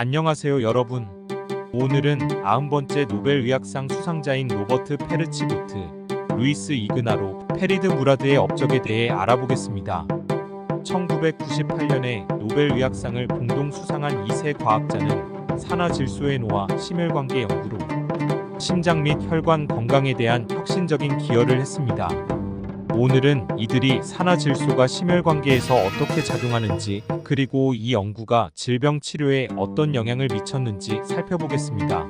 안녕하세요 여러분. 오늘은 90번째 노벨 의학상 수상자인 로버트 페르치구트, 루이스 이그나로, 페리드 무라드의 업적에 대해 알아보겠습니다. 1998년에 노벨 의학상을 공동 수상한 이 세 과학자는 산화 질소의 노화 심혈관계 연구로 심장 및 혈관 건강에 대한 혁신적인 기여를 했습니다. 오늘은 이들이 산화질소가 심혈관계에서 어떻게 작용하는지 그리고 이 연구가 질병 치료에 어떤 영향을 미쳤는지 살펴보겠습니다.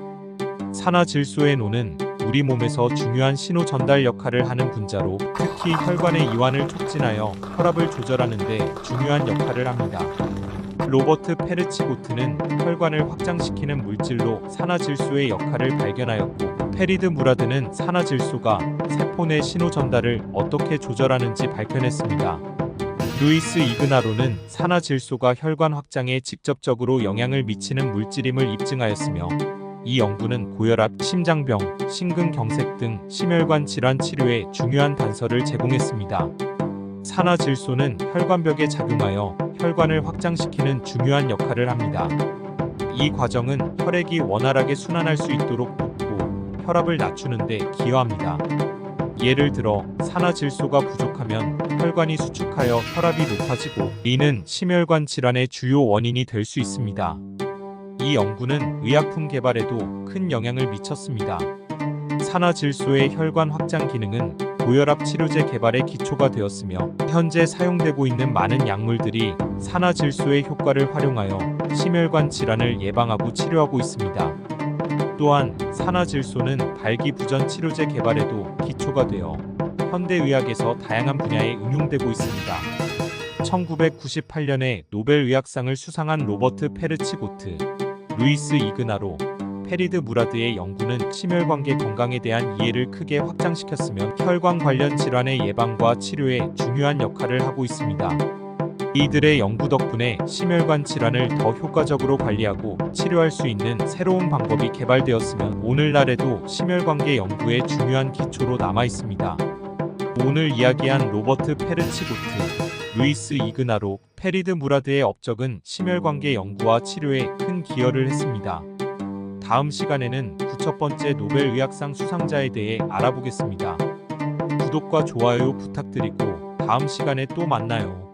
산화질소의 노는 우리 몸에서 중요한 신호 전달 역할을 하는 분자로 특히 혈관의 이완을 촉진하여 혈압을 조절하는 데 중요한 역할을 합니다. 로버트 페르치고트는 혈관을 확장시키는 물질로 산화질소의 역할을 발견하였고 페리드 무라드는 산화질소가 세포 내 신호 전달을 어떻게 조절하는지 밝혀냈습니다. 루이스 이그나로는 산화질소가 혈관 확장에 직접적으로 영향을 미치는 물질임을 입증하였으며 이 연구는 고혈압, 심장병, 심근경색 등 심혈관 질환 치료에 중요한 단서를 제공했습니다. 산화질소는 혈관벽에 작용하여 혈관을 확장시키는 중요한 역할을 합니다. 이 과정은 혈액이 원활하게 순환할 수 있도록 돕고 혈압을 낮추는 데 기여합니다. 예를 들어 산화질소가 부족하면 혈관이 수축하여 혈압이 높아지고 이는 심혈관 질환의 주요 원인이 될 수 있습니다. 이 연구는 의약품 개발에도 큰 영향을 미쳤습니다. 산화질소의 혈관 확장 기능은 고혈압 치료제 개발의 기초가 되었으며 현재 사용되고 있는 많은 약물들이 산화질소의 효과를 활용하여 심혈관 질환을 예방하고 치료하고 있습니다. 또한 산화질소는 발기부전 치료제 개발에도 기초가 되어 현대의학에서 다양한 분야에 응용되고 있습니다. 1998년에 노벨 의학상을 수상한 로버트 페르치고트, 루이스 이그나로, 페리드 무라드의 연구는 심혈관계 건강에 대한 이해를 크게 확장시켰으며 혈관 관련 질환의 예방과 치료에 중요한 역할을 하고 있습니다. 이들의 연구 덕분에 심혈관 질환을 더 효과적으로 관리하고 치료할 수 있는 새로운 방법이 개발되었으며 오늘날에도 심혈관계 연구의 중요한 기초로 남아 있습니다. 오늘 이야기한 로버트 페르치고트, 루이스 이그나로, 페리드 무라드의 업적은 심혈관계 연구와 치료에 큰 기여를 했습니다. 다음 시간에는 9첫 노벨 의학상 수상자에 대해 알아보겠습니다. 구독과 좋아요 부탁드리고 다음 시간에 또 만나요.